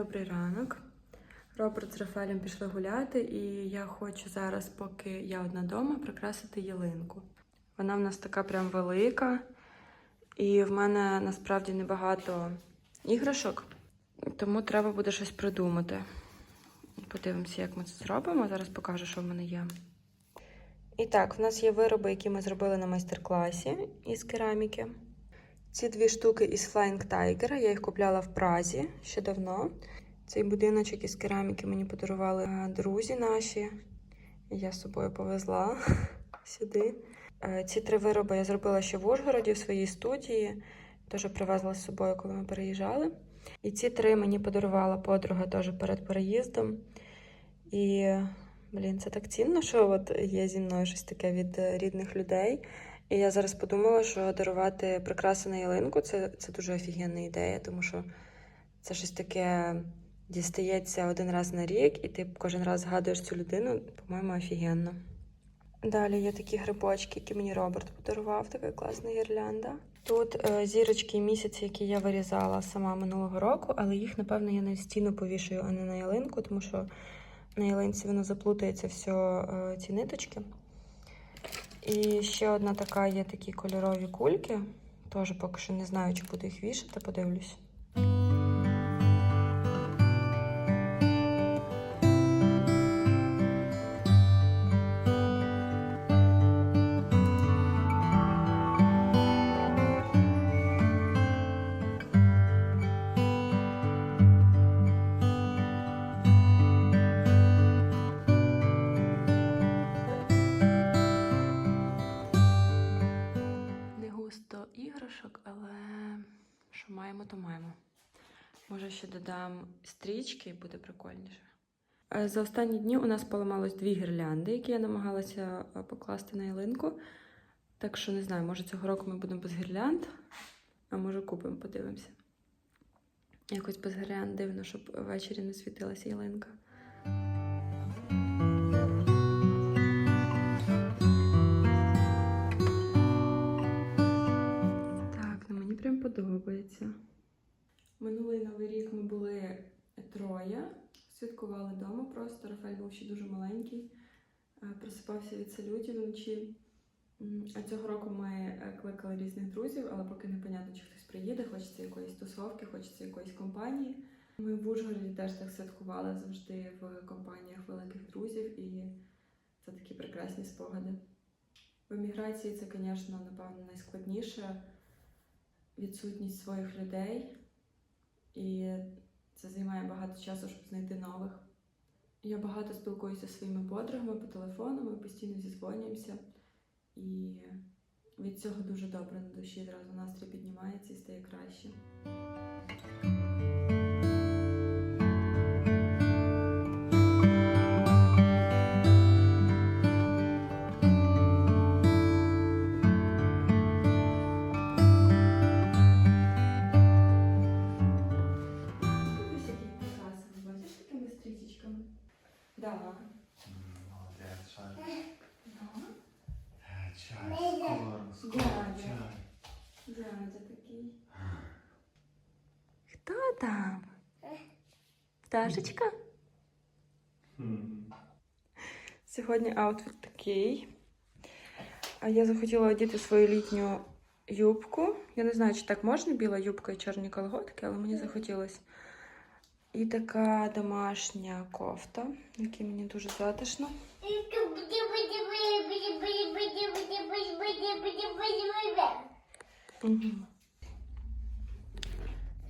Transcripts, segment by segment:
Добрий ранок. Роберт з Рафаелем пішли гуляти, і я хочу зараз, поки я одна дома, прикрасити ялинку. Вона в нас така прям велика, і в мене насправді небагато іграшок, тому треба буде щось придумати. Подивимося, як ми це зробимо. Зараз покажу, що в мене є. І так, в нас є вироби, які ми зробили на майстер-класі із кераміки. Ці дві штуки із Flying Tiger, я їх купляла в Празі ще давно. Цей будиночок із кераміки мені подарували е, друзі наші. Я з собою повезла сюди. Е, Ці три вироби я зробила ще в Ужгороді в своїй студії. Теж привезла з собою, коли ми переїжджали. І ці три мені подарувала подруга теж перед переїздом. І, блін, це так цінно, що от є зі мною щось таке від рідних людей. І я зараз подумала, що дарувати прикраси на ялинку це, це дуже офігенна ідея, тому що це щось таке дістається один раз на рік, і ти кожен раз згадуєш цю людину, по-моєму, офігенно. Далі є такі грибочки, які мені Роберт подарував, така класна гірлянда. Тут е, зірочки і місяці, які я вирізала сама минулого року, але їх, напевно, я на стіну повішую, а не на ялинку, тому що на ялинці воно заплутається все е, ці ниточки. І ще одна така є такі кольорові кульки. Теж поки що не знаю, чи буду їх вішати, подивлюсь. Іграшок, але що маємо, то маємо. Може, ще додам стрічки, і буде прикольніше. Е, За останні дні у нас поламалось дві гірлянди, які я намагалася е, покласти на ялинку. Так що не знаю, може цього року ми будемо без гірлянд, а може купимо, подивимося. Якось без гірлянд дивно, щоб ввечері не світилася ялинка. Подобається. Минулий новий рік ми були троє, святкували вдома просто. Рафаель був ще дуже маленький, е, просипався від салютів вночі. А цього року ми е, кликали різних друзів, але поки не понятно, чи хтось приїде, хочеться якоїсь тусовки, хочеться якоїсь компанії. Ми в Ужгороді теж так святкували завжди в компаніях великих друзів, і це такі прекрасні спогади. В еміграції це, звісно, напевно, найскладніше відсутність своїх людей, і це займає багато часу, щоб знайти нових. Я багато спілкуюся зі своїми подругами по телефону, ми постійно зізвонюємося, і від цього дуже добре на душі зразу настрій піднімається і стає краще. Пташечка? Сьогодні аутфіт такий. А я захотіла одіти свою літню юбку. Я не знаю, чи так можна біла юбка і чорні колготки, але мені захотілося. І така домашня кофта, якій мені дуже затишно.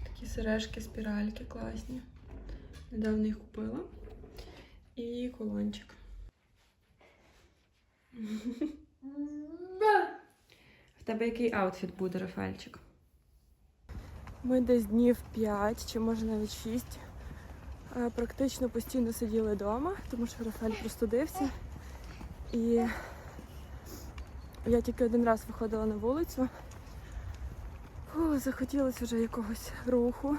Такі сережки, спіральки класні. Недавно їх купила. І колончик. В тебе який аутфіт буде, Рафальчик? Ми десь днів 5 чи може навіть 6. Практично постійно сиділи вдома, тому що Рафаель простудився. І я тільки один раз виходила на вулицю. Фу, захотілося вже якогось руху.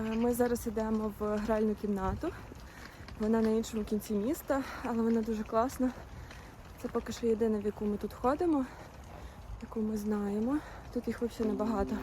Ми зараз йдемо в гральну кімнату. Вона на іншому кінці міста, але вона дуже класна. Це поки що єдина, в яку ми тут ходимо, яку ми знаємо. Тут їх взагалі небагато.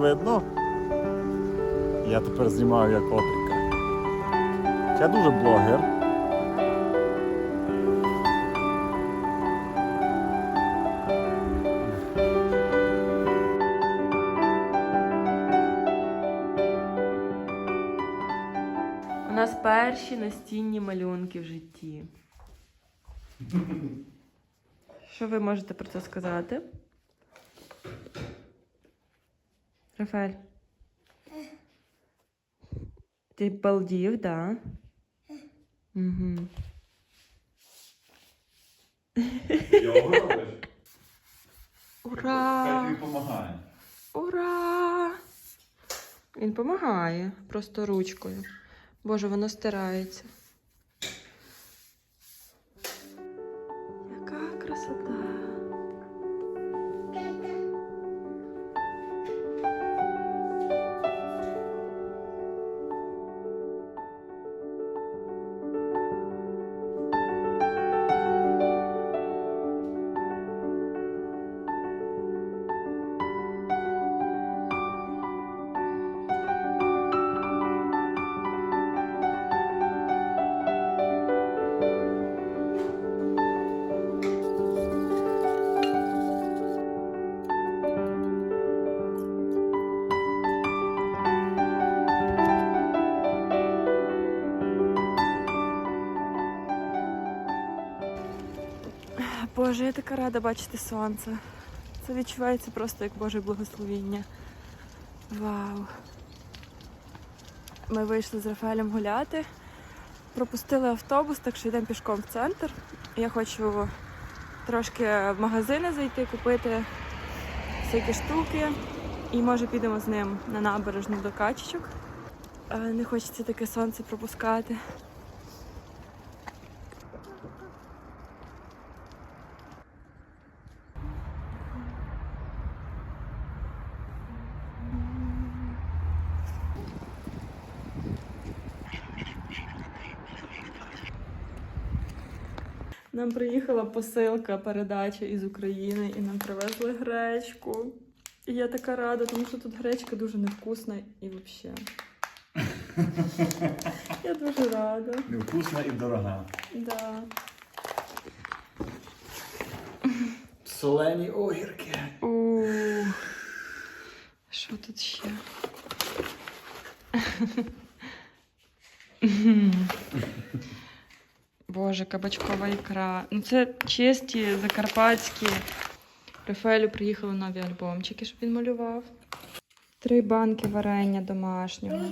Видно? Я тепер знімаю як отрика. Я дуже блогер. У нас перші настінні малюнки в житті. Що ви можете про це сказати? Рафаель. Ти балдів, да? Угу. Його робиш? Ура! тобі допомагає. Ура! Він допомагає просто ручкою. Боже, воно стирається. Боже, я така рада бачити сонце. Це відчувається просто як Боже благословіння. Вау. Ми вийшли з Рафаелем гуляти, пропустили автобус, так що йдемо пішком в центр. Я хочу трошки в магазини зайти, купити всякі штуки. І може підемо з ним на набережну до качечок. Е, Не хочеться таке сонце пропускати. Нам приїхала посилка, передача із України, і нам привезли гречку. І я така рада, тому що тут гречка дуже невкусна і взагалі. Я дуже рада. Невкусна і дорога. Да. Солені огірки. У. Що тут ще? Боже, кабачкова ікра. Ну це чисті закарпатські. Рафаелю приїхали нові альбомчики, щоб він малював. Три банки варення домашнього.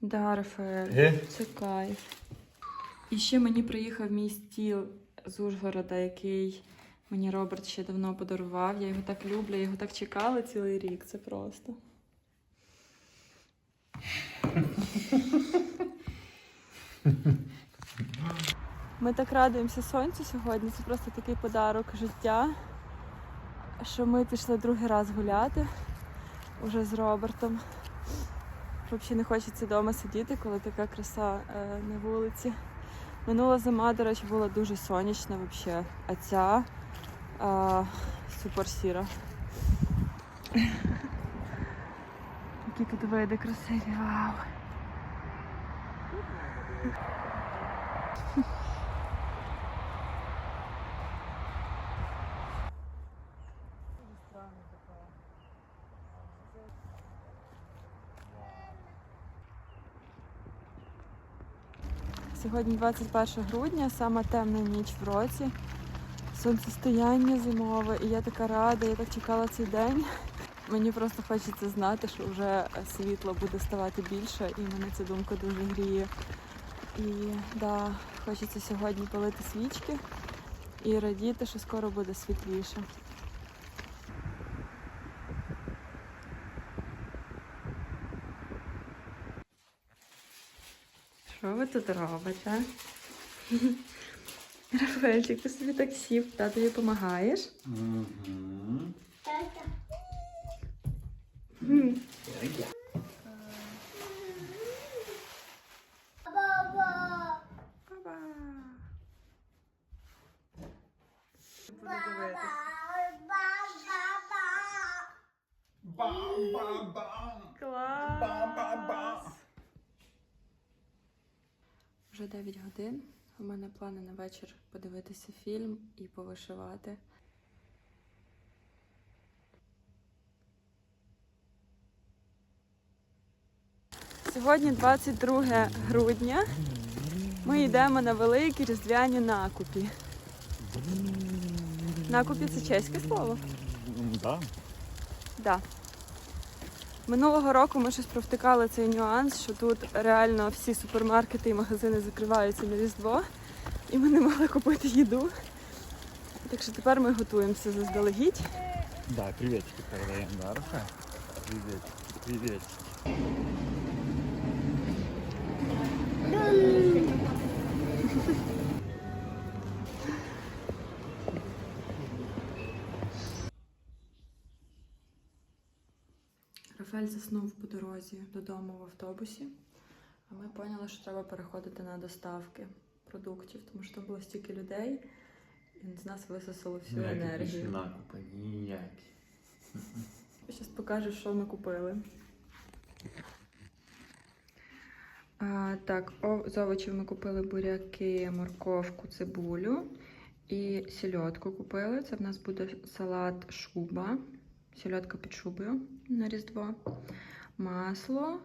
Да, Рафаель, це кайф. І ще мені приїхав мій стіл з Ужгорода, який мені Роберт ще давно подарував. Я його так люблю, я його так чекала цілий рік. Це просто. Ми так радуємося сонцю сьогодні. Це просто такий подарок життя, що ми пішли другий раз гуляти уже з Робертом. Взагалі не хочеться вдома сидіти, коли така краса е, на вулиці. Минула зима, до речі, була дуже сонячна взагалі, а ця е, супер сіра. Які тут види красиві, вау. Сьогодні 21 грудня, сама темна ніч в році. Сонцестояння зимове, і я така рада, я так чекала цей день. Мені просто хочеться знати, що вже світло буде ставати більше, і мене ця думка дуже гріє. І да, хочеться сьогодні палити свічки і радіти, що скоро буде світліше. Що робить, тут робите? Рафаельчик, ти собі так сів, татові допомагаєш? Мгм. 9 годин. У мене плани на вечір подивитися фільм і повишивати. Сьогодні 22 грудня. Ми йдемо на великі різдвяні накупі. Накупі це чеське слово? Да. Да. Минулого року ми щось провтикали цей нюанс, що тут реально всі супермаркети і магазини закриваються на Різдво, і ми не могли купити їду. Так що тепер ми готуємося заздалегідь. Да, приветики передаем, да, Рафа? Приветики, приветики. Рафаель заснув по дорозі додому в автобусі, а ми поняли, що треба переходити на доставки продуктів, тому що там було стільки людей, і з нас висосало всю енергію. накупи, ніякі. Зараз покажу, що ми купили. А, так, з овочів ми купили буряки, морковку, цибулю і сільотку купили. Це в нас буде салат шуба, сільотка під шубою на Різдво, масло,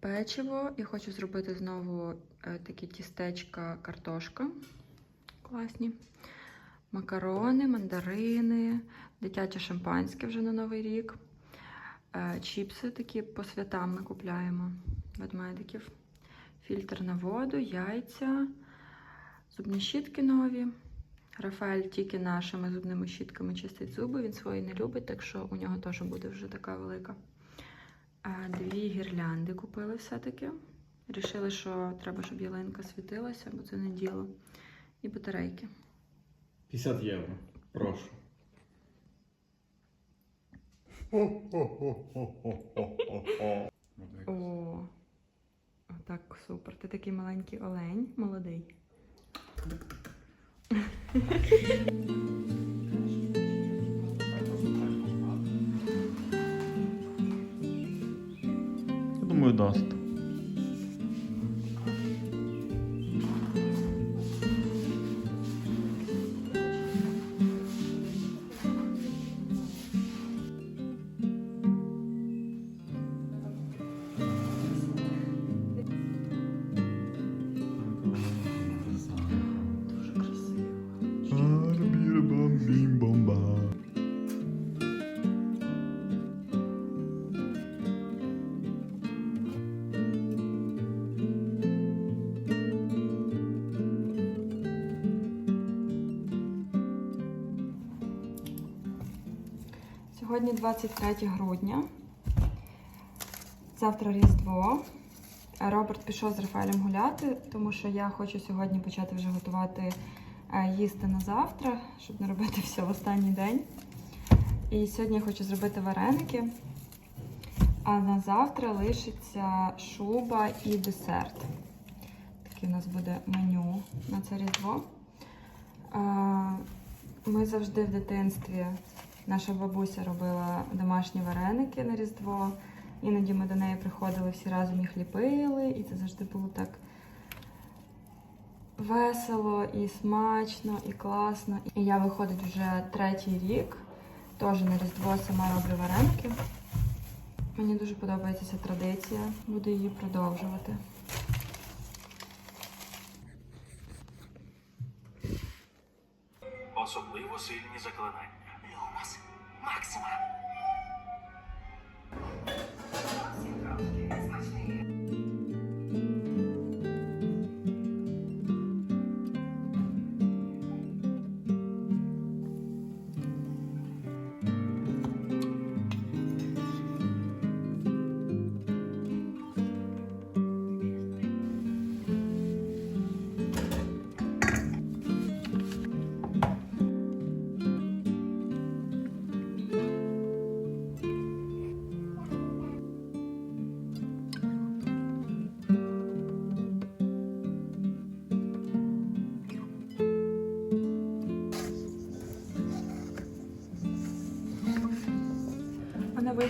печиво. І хочу зробити знову е, такі тістечка, картошка. Класні. Макарони, мандарини, дитяче шампанське вже на Новий рік. Е, Чіпси такі по святам ми купляємо ведмедиків. Фільтр на воду, яйця, зубні щітки нові. Рафаель тільки нашими зубними щітками чистить зуби, він свої не любить, так що у нього теж буде вже така велика. Дві гірлянди купили все-таки. Рішили, що треба, щоб ялинка світилася, бо це не діло. І батарейки. 50 євро. Прошу. О, так, супер. Ти такий маленький олень, молодий. Ah, Сьогодні 23 грудня. Завтра Різдво. Роберт пішов з Рафаелем гуляти, тому що я хочу сьогодні почати вже готувати е, їсти на завтра, щоб не робити все в останній день. І сьогодні я хочу зробити вареники. А на завтра лишиться шуба і десерт. Таке у нас буде меню на це різдво. Е, Ми завжди в дитинстві, Наша бабуся робила домашні вареники на Різдво. Іноді ми до неї приходили, всі разом їх ліпили, і це завжди було так весело, і смачно, і класно. І я виходить вже третій рік, теж на Різдво сама роблю вареники. Мені дуже подобається ця традиція, буду її продовжувати. Особливо сильні заклинання. máxima.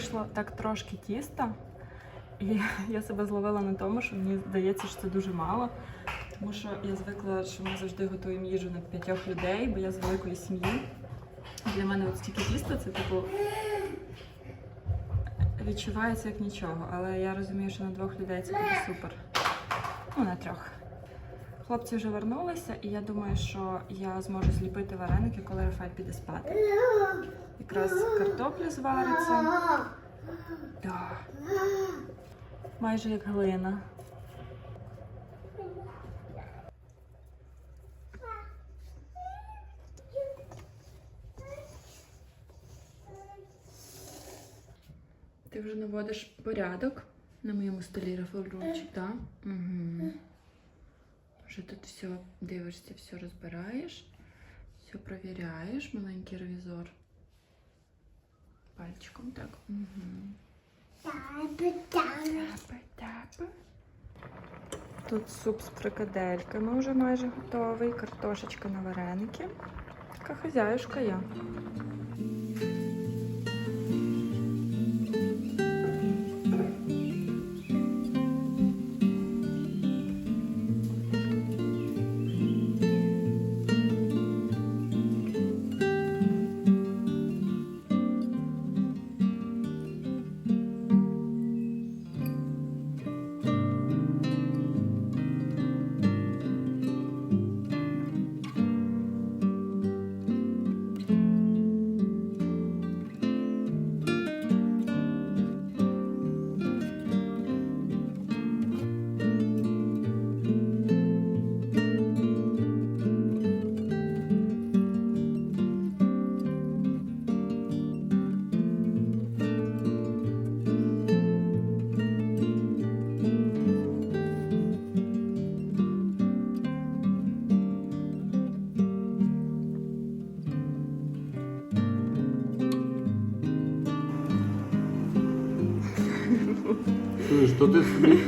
Вийшло так трошки тіста, і я себе зловила на тому, що мені здається, що це дуже мало. Тому що я звикла, що ми завжди готуємо їжу на п'ятьох людей, бо я з великої сім'ї. Для мене от стільки тіста це типу відчувається як нічого, але я розумію, що на двох людей це буде супер. Ну, на трьох. Хлопці вже вернулися, і я думаю, що я зможу зліпити вареники, коли Рафаль піде спати. Якраз картопля звариться. Да. Майже як глина. Ти вже наводиш порядок на моєму столі Рафаельчик, так? Угу. Вже тут все дивишся, все розбираєш, все провіряєш, маленький ревізор. Пальчиком так. Угу. Тапи, тапи. Тут суп з фрикадельками вже майже готовий, картошечка на вареники. Така хазяюшка я.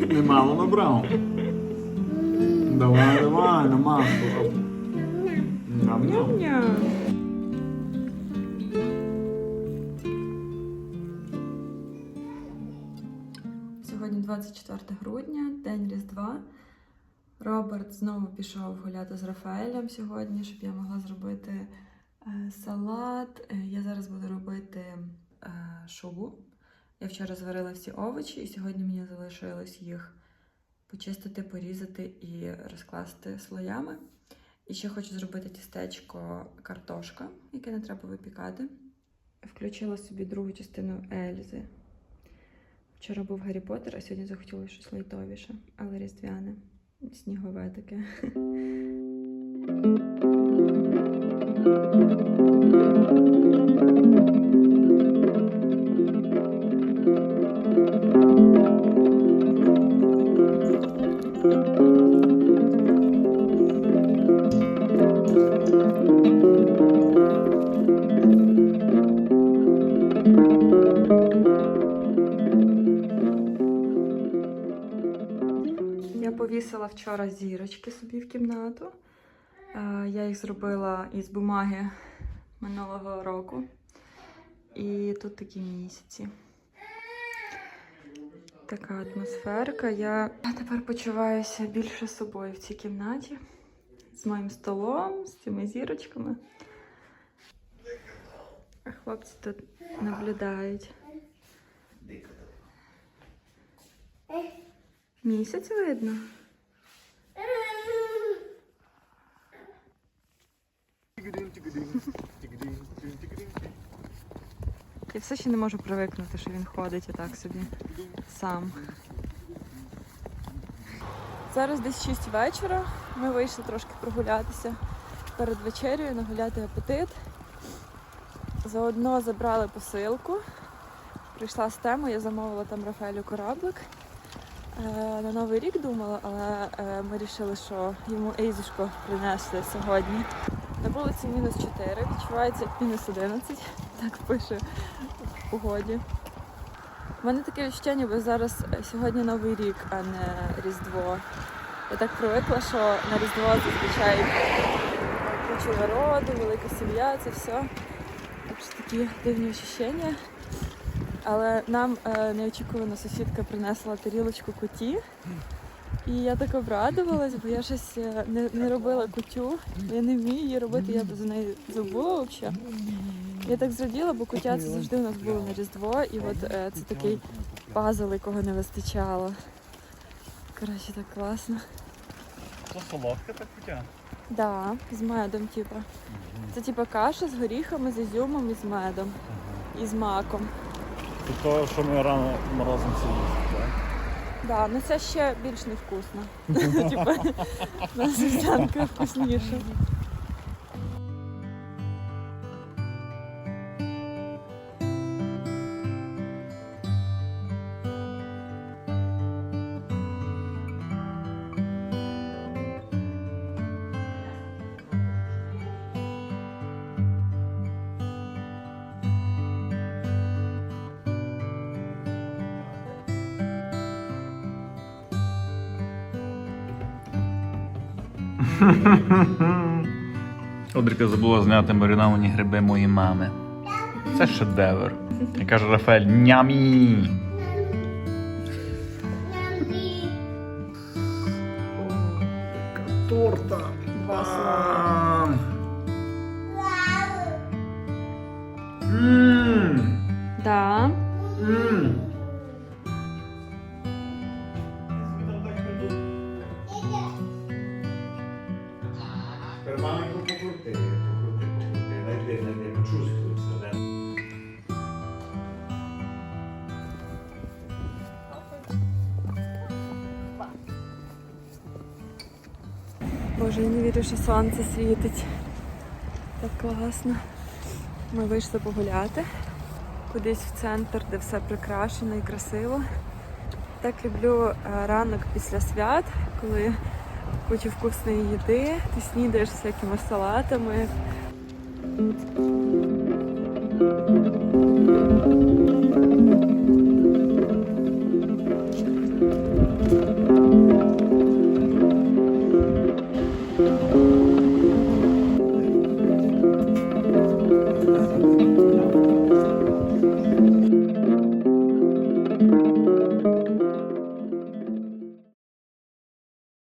Немало набрав. Давай, давай, на. Сьогодні 24 грудня, день Різдва. Роберт знову пішов гуляти з Рафаелем сьогодні, щоб я могла зробити е, салат. Е, Я зараз буду робити е, шубу. Я вчора зварила всі овочі, і сьогодні мені залишилось їх почистити, порізати і розкласти слоями. І ще хочу зробити тістечко картошка, яке не треба випікати. Включила собі другу частину Ельзи. Вчора був Гаррі Поттер, а сьогодні захотіла щось лайтовіше, але різдвяне, снігове таке. повісила вчора зірочки собі в кімнату. Е, Я їх зробила із бумаги минулого року. І тут такі місяці. Така атмосферка. Я тепер почуваюся більше собою в цій кімнаті. З моїм столом, з цими зірочками. Хлопці тут наблюдають. Місяць видно. Я все ще не можу привикнути, що він ходить отак собі сам. Зараз десь 6 вечора. Ми вийшли трошки прогулятися перед вечерею, нагуляти апетит. Заодно забрали посилку. Прийшла з тему, я замовила там Рафаелю кораблик. Е, на Новий рік думала, але е, ми вирішили, що йому Ейзушко принесли сьогодні. На вулиці мінус 4, відчувається мінус 11, так пише в погоді. У мене таке відчуття, ніби зараз сьогодні Новий рік, а не Різдво. Я так привикла, що на Різдво зазвичай куча народу, велика сім'я, це все. Так що такі дивні відчуття. Але нам е, неочікувано сусідка принесла тарілочку куті. І я так обрадувалась, бо я щось е, не, не робила кутю. Я не вмію її робити, я за неї забула взагалі. Я так зраділа, бо кутя це завжди у нас було на Різдво, і от е, це такий пазл, якого не вистачало. Коротше, так класно. Це солодка так путя. Да, з медом, типу. Це типу каша з горіхами, з ізюмом і з медом. І з маком. Це то, що ми рано морозом всі так? Да, ну це ще більш невкусно. Типа, на вівсянка Одріка забула зняти мариновані гриби моєї мами. Це шедевр. І каже Рафаель, нямі. Торта. Боже, я не вірю, що сонце світить. Так класно. Ми вийшли погуляти кудись в центр, де все прикрашено і красиво. Так люблю е, ранок після свят, коли куча вкусної їди, ти снідаєш всякими салатами. Thank you.